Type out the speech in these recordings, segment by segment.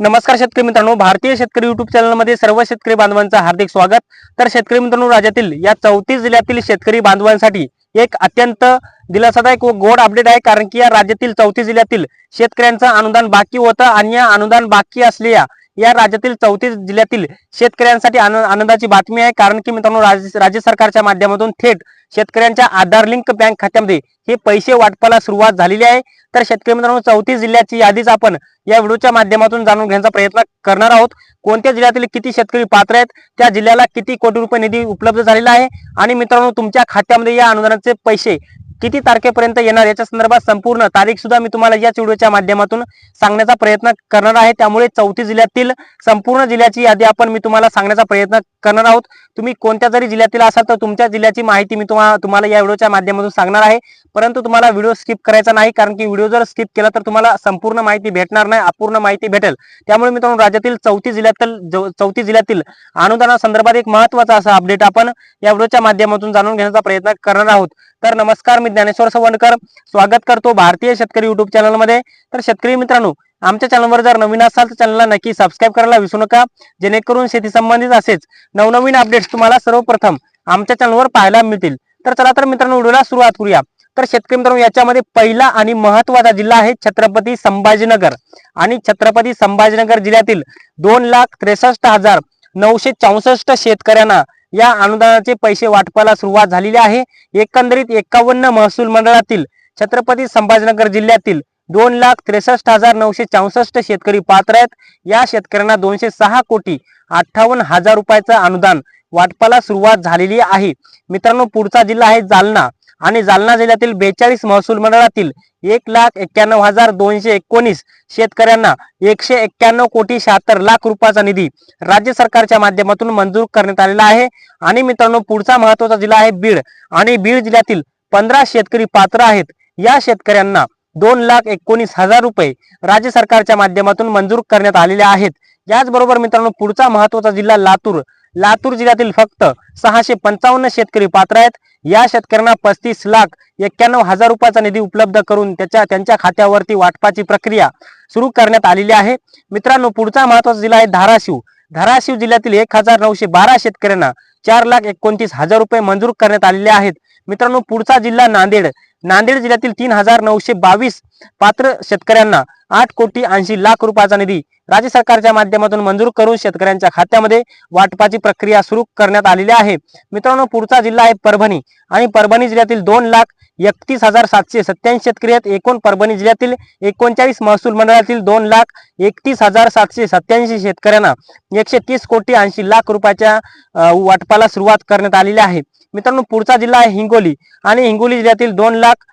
नमस्कार शेतकरी मित्रांनो भारतीय शेतकरी युट्यूब चॅनलमध्ये सर्व शेतकरी बांधवांचं हार्दिक स्वागत. तर शेतकरी मित्रांनो राज्यातील या चौतीस जिल्ह्यातील शेतकरी बांधवांसाठी एक अत्यंत दिलासादायक व गोड अपडेट आहे. कारण की या राज्यातील चौतीस जिल्ह्यातील शेतकऱ्यांचं अनुदान बाकी होतं आणि या अनुदान बाकी असलेल्या या राज्यातील चौतीस जिल्ह्यातील शेतकऱ्यांसाठी आनंदाची बातमी आहे. कारण की मित्रांनो राज्य सरकारच्या माध्यमातून थेट शेतकऱ्यांच्या आधार लिंक बँक खात्यामध्ये हे पैसे वाटपाला सुरुवात झालेली आहे. तर शेतकरी मित्रांनो चौतीस जिल्ह्याची यादीच आपण या व्हिडिओच्या माध्यमातून जाणून घेण्याचा प्रयत्न करणार आहोत. कोणत्या जिल्ह्यातील किती शेतकरी पात्र आहेत? त्या जिल्ह्याला किती कोटी रुपये निधी उपलब्ध झालेला आहे? आणि मित्रांनो तुमच्या खात्यामध्ये या अनुदानाचे पैसे किती तारखेपर्यंत येणार याच्या संदर्भात संपूर्ण तारीख सुद्धा मी तुम्हाला याच व्हिडिओच्या माध्यमातून सांगण्याचा प्रयत्न करणार आहे. त्यामुळे चौथी जिल्ह्यातील संपूर्ण जिल्ह्याची यादी आपण मी तुम्हाला सांगण्याचा प्रयत्न करणार आहोत. तुम्ही कोणत्या जरी जिल्ह्यातील असाल तर तुमच्या जिल्ह्याची माहिती मी तुम्हाला तुम्हाला या व्हिडिओच्या माध्यमातून सांगणार आहे. परंतु तुम्हाला व्हिडिओ स्किप करायचा नाही कारण की व्हिडिओ जर स्किप केला तर तुम्हाला संपूर्ण माहिती भेटणार नाही अपूर्ण माहिती भेटेल. त्यामुळे मित्रांनो राज्यातील चौतीस जिल्ह्यातील चौतीस जिल्ह्यातील अनुदानासंदर्भात एक महत्त्वाचा असा अपडेट आपण या व्हिडिओच्या माध्यमातून जाणून घेण्याचा प्रयत्न करणार आहोत. तर नमस्कार मी ज्ञानेश्वर सवंडकर. स्वागत करतो भारतीय शेतकरी युट्यूब चॅनलमध्ये तर शेतकरी मित्रांनो आमच्या चॅनलवर जर नवीन असाल तर चॅनलला नक्की सबस्क्राईब करायला विसरू नका. जेणेकरून शेती संबंधित असेच नवनवीन अपडेट्स तुम्हाला सर्वप्रथम आमच्या चॅनलवर पाहायला मिळतील. तर चला तर मित्रांनो व्हिडिओला सुरुवात करूया. तर शेतकरी मित्रांनो याच्यामध्ये पहिला आणि महत्त्वाचा जिल्हा आहे छत्रपती संभाजीनगर. आणि छत्रपती संभाजीनगर जिल्ह्यातील दोन लाख त्रेसष्ट हजार नऊशे चौसष्ट शेतकऱ्यांना या अनुदानाचे पैसे वाटपाला सुरुवात झालेली आहे. एकंदरीत एकावन्न महसूल मंडळातील छत्रपती संभाजीनगर जिल्ह्यातील दोन लाख त्रेसष्ट हजार नऊशे चौसष्ट शेतकरी पात्र आहेत. या शेतकऱ्यांना दोनशे सहा कोटी अठ्ठावन्न हजार रुपयाचं अनुदान वाटपाला सुरुवात झालेली आहे. मित्रांनो पुढचा जिल्हा आहे जालना आणि जालना जिल्ह्यातील बेचाळीस महसूल मंडळातील एक लाख एक्क्याण्णव हजार दोनशे एकोणीस शेतकऱ्यांना एकशे एक्क्याण्णव कोटी शहात्तर लाख रुपयाचा निधी राज्य सरकारच्या माध्यमातून मंजूर करण्यात आलेला आहे. आणि मित्रांनो पुढचा महत्त्वाचा जिल्हा आहे बीड आणि बीड जिल्ह्यातील पंधरा शेतकरी पात्र आहेत. या शेतकऱ्यांना दोन लाख एकोणीस हजार रुपये राज्य सरकारच्या माध्यमातून मंजूर करण्यात आलेले आहेत. याचबरोबर मित्रांनो पुढचा महत्त्वाचा जिल्हा लातूर. लातूर जिल्ह्यातील फक्त सहाशे पंचावन्न शेतकरी पात्र आहेत. या शेतकऱ्यांना पस्तीस लाख एक्क्याण्णव हजार रुपयाचा निधी उपलब्ध करून त्याच्या त्यांच्या खात्यावरती वाटपाची प्रक्रिया सुरू करण्यात आलेली आहे. मित्रांनो पुढचा महत्त्वाचा जिल्हा आहे धाराशिव. धाराशिव जिल्ह्यातील एक हजार नऊशे बारा शेतकऱ्यांना चार लाख एकोणतीस हजार रुपये मंजूर करण्यात आलेले आहेत. मित्रांनो पुढचा जिल्हा नांदेड. नांदेड जिल्ह्यातील तीन हजार नऊशे बावीस पात्र शेतकऱ्यांना आठ कोटी ऐंशी लाख रुपयाचा निधी राज्य सरकारच्या माध्यमातून मंजूर करून शेतकऱ्यांच्या खात्यामध्ये वाटपाची प्रक्रिया सुरू करण्यात आलेली आहे. मित्रांनो पुढचा जिल्हा आहे परभणी आणि परभणी जिल्ह्यातील दोन लाख एकतीस हजार सातशे सत्याऐंशी शेतकरी आहेत. एकूण परभणी जिल्ह्यातील एकोणचाळीस महसूल मंडळातील दोन लाख एकतीस हजार सातशे सत्याऐंशी शेतकऱ्यांना एकशे तीस कोटी ऐंशी लाख रुपयाच्या वाटपाला सुरुवात करण्यात आलेली आहे. मित्रांनो पुढचा जिल्हा आहे हिंगोली. आणि हिंगोली जिल्ह्यातील दोन लाख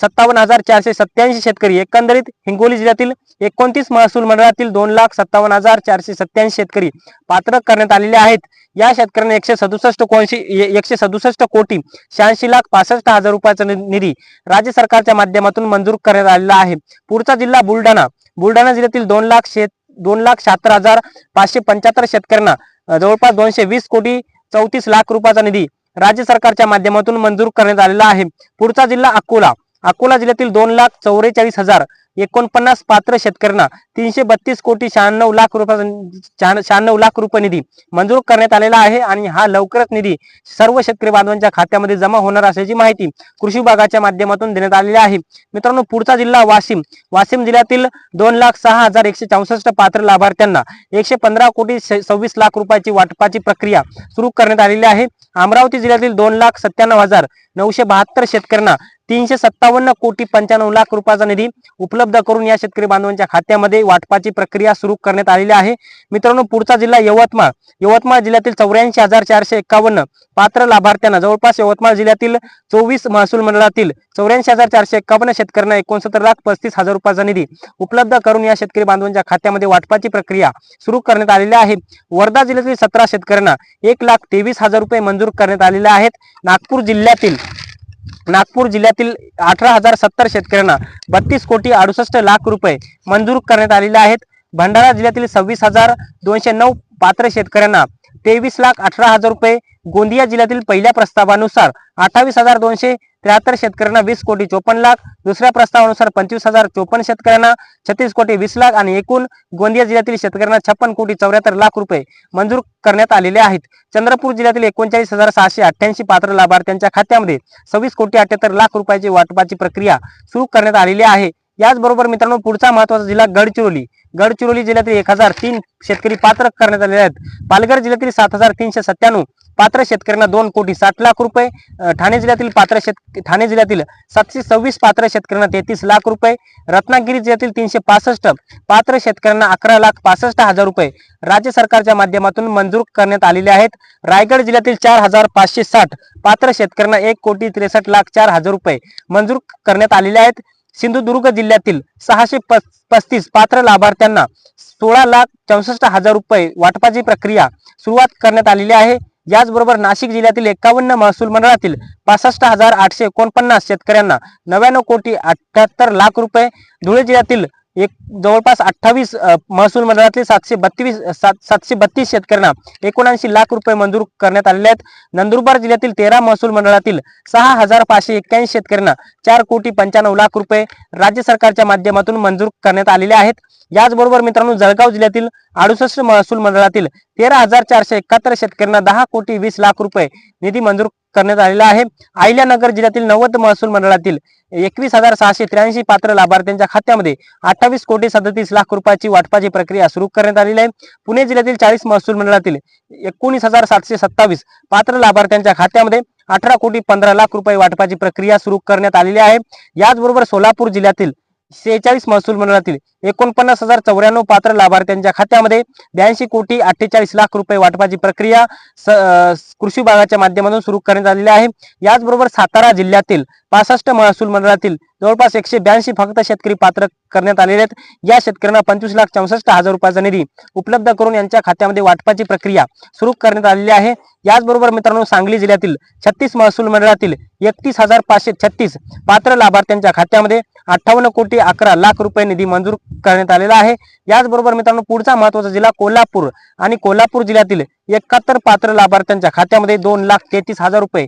सत्तावन्न हजार चारशे सत्याऐंशी शेतकरी एकंदरीत हिंगोली जिल्ह्यातील एकोणतीस महसूल मंडळातील दोन लाख सत्तावन्न हजार चारशे सत्याऐंशी शेतकरी पात्र करण्यात आलेले आहेत. या शेतकऱ्यांना एकशे सदुसष्ट कोणशी एकशे सदुसष्ट कोटी शहाऐंशी लाख पासष्ट हजार रुपयाचा निधी राज्य सरकारच्या माध्यमातून मंजूर करण्यात आलेला आहे. पुढचा जिल्हा बुलढाणा. बुलढाणा जिल्ह्यातील दोन लाख शेत दोन लाख शहात्तर हजार पाचशे पंच्याहत्तर शेतकऱ्यांना जवळपास दोनशे वीस कोटी चौतीस लाख रुपयाचा निधी राज्य सरकारच्या माध्यमातून मंजूर करण्यात आलेला आहे. पुढचा जिल्हा अकोला. अकोला जिल्ह्यातील दोन लाख चौवेचाळीस हजार एकोणपन्नास पात्र शेतकऱ्यांना तीनशे बत्तीस कोटी शहाण्णव लाख रुपये शहाण्णव लाख रुपये निधी मंजूर करण्यात आलेला आहे आणि हा लवकरच निधी सर्व शेतकरी बांधवांच्या खात्यामध्ये जमा होणार असल्याची माहिती कृषी विभागाच्या माध्यमातून देण्यात आलेली आहे. मित्रांनो पुढचा जिल्हा वाशिम. वाशिम जिल्ह्यातील दोन लाख सहा हजार एकशे चौसष्ट पात्र लाभार्थ्यांना एकशे पंधरा कोटी सव्वीस लाख रुपयाची वाटपाची प्रक्रिया सुरू करण्यात आलेली आहे. अमरावती जिल्ह्यातील दोन लाख सत्त्याण्णव हजार नऊशे बहात्तर शेतकऱ्यांना तीनशे सत्तावन्न कोटी पंच्याण्णव लाख रुपयाचा निधी उपलब्ध करून या शेतकरी बांधवांच्या खात्यामध्ये वाटपाची प्रक्रिया सुरू करण्यात आलेली आहे. मित्रांनो पुढचा जिल्हा यवतमाळ. यवतमाळ जिल्ह्यातील चौऱ्याऐंशी हजार चारशे एकावन्न पात्र लाभार्थ्यांना जवळपास यवतमाळ जिल्ह्यातील चोवीस महसूल मंडळातील चौऱ्याऐंशी हजार चारशे एकावन्न शेतकऱ्यांना एकोणसत्तर लाख पस्तीस हजार रुपयाचा निधी उपलब्ध करून या शेतकरी बांधवांच्या खात्यामध्ये वाटपाची प्रक्रिया सुरू करण्यात आलेली आहे. वर्धा जिल्ह्यातील सतरा शेतकऱ्यांना एक लाख तेवीस हजार रुपये मंजूर करण्यात आलेले आहेत. नागपूर जिल्ह्यातील नागपूर जिल्ह्यातील अठरा हजार सत्तर शेतकऱ्यांना बत्तीस कोटी अडुसष्ट लाख रुपये मंजूर करण्यात आलेले आहेत. भंडारा जिल्ह्यातील सव्वीस हजार दोनशे नऊ पात्र शेतकऱ्यांना तेवीस लाख अठरा हजार रुपये गोंदिया जिल्ह्यातील पहिल्या प्रस्तावानुसार अठ्ठावीस हजार दोनशे त्र्याहत्तर शेतकऱ्यांना वीस कोटी चोपन्न लाख. दुसऱ्या प्रस्तावानुसार पंचवीस हजार चोपन्न शेतकऱ्यांना छत्तीस कोटी वीस लाख आणि एकूण गोंदिया जिल्ह्यातील शेतकऱ्यांना छप्पन कोटी चौऱ्याहत्तर लाख रुपये मंजूर करण्यात आलेले आहेत. चंद्रपूर जिल्ह्यातील एकोणचाळीस हजार सहाशे अठ्ठ्याऐंशी पात्र लाभार्थ्यांच्या खात्यामध्ये सव्वीस कोटी अठ्याहत्तर लाख रुपयाची वाटपाची प्रक्रिया सुरू करण्यात आलेली आहे. याचबरोबर मित्रांनो पुढचा महत्त्वाचा जिल्हा गडचिरोली. गडचिरोली जिल्ह्यातील एक हजार तीन शेतकरी पात्र करण्यात आलेले आहेत. पालघर जिल्ह्यातील सात हजार तीनशे सत्त्याण्णव पात्र शेतकऱ्यांना दोन कोटी साठ लाख रुपये ठाणे जिल्ह्यातील पात्र शेत ठाणे जिल्ह्यातील सातशे सव्वीस पात्र शेतकऱ्यांना तेहतीस लाख रुपये रत्नागिरी जिल्ह्यातील तीनशे पासष्ट पात्र शेतकऱ्यांना अकरा लाख पासष्ट हजार रुपये. राज्य सरकारच्या माध्यमातून मंजूर करण्यात आलेले आहेत. रायगड जिल्ह्यातील चार हजार पाचशे साठ पात्र शेतकऱ्यांना एक कोटी त्रेसष्ट लाख चार हजार रुपये मंजूर करण्यात आलेले आहेत. सिंधुदुर्ग जिल्ह्यातील सहाशे पस्तीस पात्र लाभार्थ्यांना सोळा लाख चौसष्ट हजार रुपये वाटपाची प्रक्रिया सुरुवात करण्यात आलेली आहे. याचबरोबर नाशिक जिल्ह्यातील एकावन्न महसूल मंडळातील पासष्ट हजार आठशे एकोणपन्नास शेतकऱ्यांना नव्याण्णव कोटी अठ्याहत्तर लाख रुपये धुळे जिल्ह्यातील एक जवळपास अठ्ठावीस महसूल मंडळातील सातशे बत्तीस सात सातशे बत्तीस शेतकऱ्यांना एकोणऐंशी लाख रुपये मंजूर करण्यात आलेले आहेत. नंदुरबार जिल्ह्यातील तेरा महसूल मंडळातील सहा हजार पाचशे एक्क्याऐंशी शेतकऱ्यांना चार कोटी पंच्याण्णव लाख रुपये राज्य सरकारच्या माध्यमातून मंजूर करण्यात आलेले आहेत. याचबरोबर मित्रांनो जळगाव जिल्ह्यातील अडुसष्ट महसूल मंडळातील तेरा हजार चारशे एकाहत्तर शेतकऱ्यांना दहा कोटी वीस लाख रुपये निधी मंजूर करण्यात आलेला आहे. अहिल्यानगर जिल्ह्यातील नव्वद महसूल मंडळातील एकवीस हजार सहाशे त्र्याऐंशी पात्र लाभार्थ्यांच्या खात्यामध्ये अठ्ठावीस कोटी सदतीस लाख रुपयाची वाटपाची प्रक्रिया सुरू करण्यात आलेली आहे. पुणे जिल्ह्यातील चाळीस महसूल मंडळातील एकोणीस हजार सातशे सत्तावीस पात्र लाभार्थ्यांच्या खात्यामध्ये अठरा कोटी पंधरा लाख रुपये वाटपाची प्रक्रिया सुरू करण्यात आलेली आहे. याचबरोबर सोलापूर जिल्ह्यातील सेहेचाळीस महसूल मंडळातील एकोणपन्नास हजार चौऱ्याण्णव पात्र लाभार्थ्यांच्या खात्यामध्ये ब्याऐंशी कोटी अठ्ठेचाळीस लाख रुपये वाटपाची प्रक्रिया स- कृषी विभागाच्या माध्यमातून सुरू करण्यात आलेली आहे. याचबरोबर सातारा जिल्ह्यातील पासष्ट महसूल मंडळातील जवळपास एकशे ब्याऐंशी फक्त शेतकरी पात्र करण्यात आलेले आहेत. या शेतकऱ्यांना पंचवीस लाख चौसष्ट हजार रुपयाचा निधी उपलब्ध करून यांच्या खात्यामध्ये वाटपाची प्रक्रिया सुरू करण्यात आलेली आहे. याचबरोबर मित्रांनो सांगली जिल्ह्यातील छत्तीस महसूल मंडळातील एकतीस हजार पाचशे छत्तीस पात्र लाभार्थ्यांच्या खात्यामध्ये अठ्ठावन्न कोटी अकरा लाख रुपये निधी मंजूर करण्यात आलेला आहे. याचबरोबर मित्रांनो पुढचा महत्त्वाचा जिल्हा कोल्हापूर. आणि कोल्हापूर जिल्ह्यातील एकाहत्तर पात्र लाभार्थ्यांच्या खात्यामध्ये दोन लाख तेहतीस हजार रुपये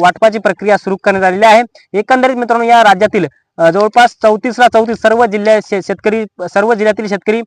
वाटपाची प्रक्रिया सुरू करण्यात आलेली आहे. एकंदरीत मित्रांनो या राज्यातील जवळपास चौतीसला चौतीस सर्व जिल्ह्या शे- शेतकरी सर्व जिल्ह्यातील शेतकरी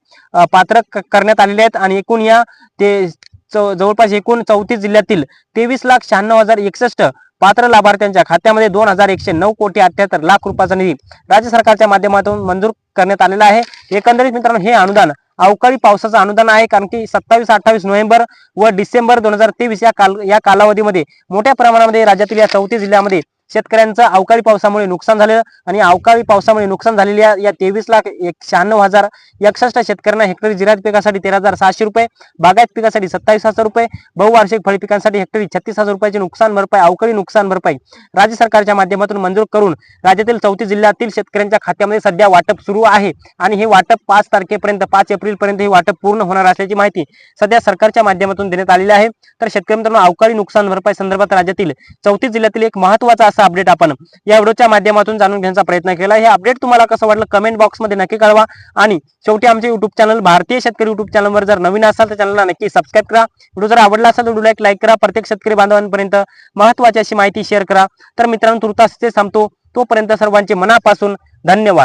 पात्र करण्यात आलेले आहेत. आणि एकूण या ते चौ- जवळपास एकूण चौतीस जिल्ह्यातील तेवीस लाख शहाण्णव हजार एकसष्ट पात्र लाभार्थ्यांच्या खात्यामध्ये दोन हजार एकशे नऊ कोटी अठ्याहत्तर लाख रुपयाचा निधी राज्य सरकारच्या माध्यमातून मंजूर करण्यात आलेला आहे. एकंदरीत मित्रांनो हे अनुदान अवकाळी पावसाचं अनुदान आहे कारण की सत्तावीस अठ्ठावीस नोव्हेंबर व डिसेंबर दोन हजार तेवीस या काल या कालावधीमध्ये मोठ्या प्रमाणामध्ये राज्यातील या चौतीस जिल्ह्यामध्ये शेतकऱ्यांचं अवकाळी पावसामुळे नुकसान झालं आणि अवकाळी पावसामुळे नुकसान झालेल्या या तेवीस लाख एक शहाण्णव हजार एकसष्ट शेतकऱ्यांना हेक्टरी जिरायत पिकासाठी तेरा हजार सहाशे रुपये बागायत पिकासाठी सत्तावीस हजार रुपये बहुवार्षिक फळी पिकांसाठी हेक्टरी छत्तीस हजार रुपयाची नुकसान भरपाई अवकाळी नुकसान भरपाई राज्य सरकारच्या माध्यमातून मंजूर करून राज्यातील चौतीस जिल्ह्यातील शेतकऱ्यांच्या खात्यामध्ये सध्या वाटप सुरू आहे आणि हे वाटप पाच तारखेपर्यंत पाच एप्रिल पर्यंत हे वाटप पूर्ण होणार असल्याची माहिती सध्या सरकारच्या माध्यमातून देण्यात आलेली आहे. तर शेतकरी मित्रांनो अवकाळी नुकसान भरपाई संदर्भात राज्यातील चौतीस जिल्ह्यातील एक महत्त्वाचा असा अपडेट आपण या व्हिडिओच्या माध्यमातून जाणून घेण्याचा प्रयत्न केला. हे अपडेट तुम्हाला कसं वाटलं कमेंट बॉक्समध्ये नक्की कळवा. आणि शेवटी आमचे युट्यूब चॅनल भारतीय शेतकरी युट्यूब चॅनलवर जर नवीन असाल तर चॅनलला नक्की सबस्क्राईब करा. व्हिडिओ जर आवडला असेल तर व्हिडिओला एक लाईक करा. प्रत्येक शेतकरी बांधवांपर्यंत महत्वाची अशी माहिती शेअर करा. तर मित्रांनो तुर्तास ते थांबतो. तोपर्यंत सर्वांचे मनापासून धन्यवाद.